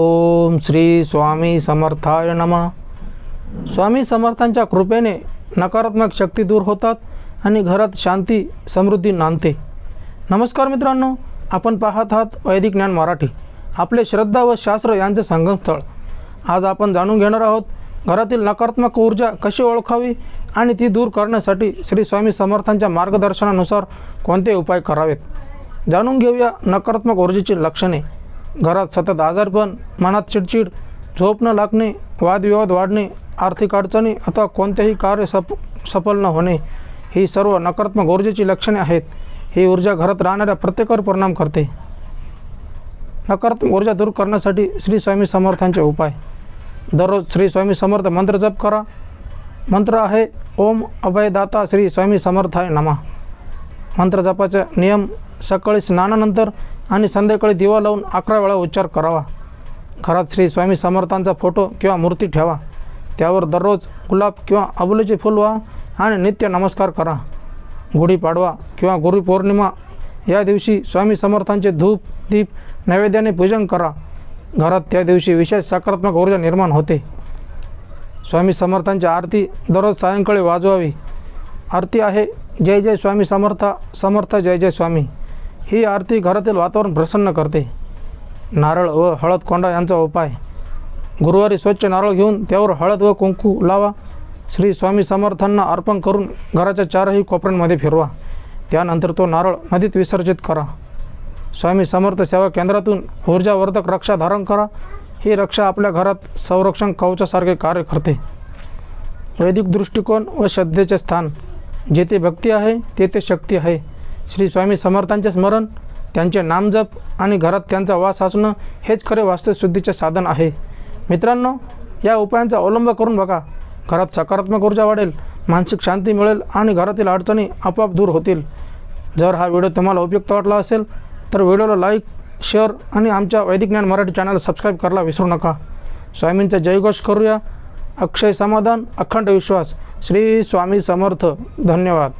ओम श्री स्वामी समर्थाय नमः. स्वामी समर्थांच्या कृपेने नकारात्मक शक्ती दूर होतात आणि घरात शांती समृद्धी नांदते. नमस्कार मित्रांनो आपण पाहत आहात वैदिक ज्ञान मराठी आपले श्रद्धा व शास्त्र यांचे संगमस्थळ. आज आपण जाणून घेणार आहोत घरातील नकारात्मक ऊर्जा कशी ओळखावी आणि ती दूर करण्यासाठी श्री स्वामी समर्थांच्या मार्गदर्शनानुसार कोणते उपाय करावेत? जाणून घेऊया नकारात्मक ऊर्जेची लक्षणे. घरात सतत आजारपण मनात चिडचिड झोप न लागणे वादविवाद वाढणे आर्थिक अडचणी अथवा कोणतेही कार्य सप सफल न होणे ही सर्व नकारात्मक ऊर्जेची लक्षणे आहेत. ही ऊर्जा घरात राहणाऱ्या प्रत्येकावर परिणाम करते. नकारात्मक ऊर्जा दूर करण्यासाठी श्री स्वामी समर्थांचे उपाय. दररोज श्री स्वामी समर्थ मंत्र जप करा. मंत्र आहे ओम अभयदाता श्री स्वामी समर्थाय नमा. मंत्र जपाचे नियम सकाळी स्नानानंतर आणि संध्याकाळी दिवा लावून अकरा वेळा उच्चार करावा. घरात श्री स्वामी समर्थांचा फोटो किंवा मूर्ती ठेवा. त्यावर दररोज गुलाब किंवा अबोलीचे फुल व्हा आणि नित्य नमस्कार करा. गुढीपाडवा किंवा गुरुपौर्णिमा या दिवशी स्वामी समर्थांचे धूप दीप नैवेद्याने पूजन करा. घरात त्या दिवशी विशेष सकारात्मक ऊर्जा निर्माण होते. स्वामी समर्थांची आरती दररोज सायंकाळी वाजवावी. आरती आहे. जय जय स्वामी समर्थ समर्थ जय जय स्वामी. ही आरती घरातील वातावरण प्रसन्न करते. नारळ व हळद कोंडा यांचा उपाय. गुरुवारी स्वच्छ नारळ घेऊन त्यावर हळद व कुंकू लावा. श्री स्वामी समर्थांना अर्पण करून घराच्या चारही कोपऱ्यांमध्ये फिरवा. त्यानंतर तो नारळ नदीत विसर्जित करा. स्वामी समर्थ सेवा केंद्रातून ऊर्जावर्धक रक्षा धारण करा. ही रक्षा आपल्या घरात संरक्षण कवचासारखे कार्य करते. वैदिक दृष्टिकोन व श्रद्धेचे स्थान. जेथे भक्ती आहे तेथे शक्ती आहे. श्री स्वामी समर्थांचे स्मरण त्यांचे नामजप आणि घरात त्यांचा वास असणं हेच खरे वास्तवशुद्धीचे साधन आहे. मित्रांनो या उपायांचा अवलंब करून बघा. घरात सकारात्मक ऊर्जा वाढेल मानसिक शांती मिळेल आणि घरातील अडचणी आपोआप दूर होतील. जर हा व्हिडिओ तुम्हाला उपयुक्त वाटला असेल तर व्हिडिओला लाईक शेअर आणि आमच्या वैदिक ज्ञान मराठी चॅनल सबस्क्राईब करायला विसरू नका. स्वामींचा जयघोष करूया. अक्षय समाधान अखंड विश्वास. श्री स्वामी समर्थ. धन्यवाद.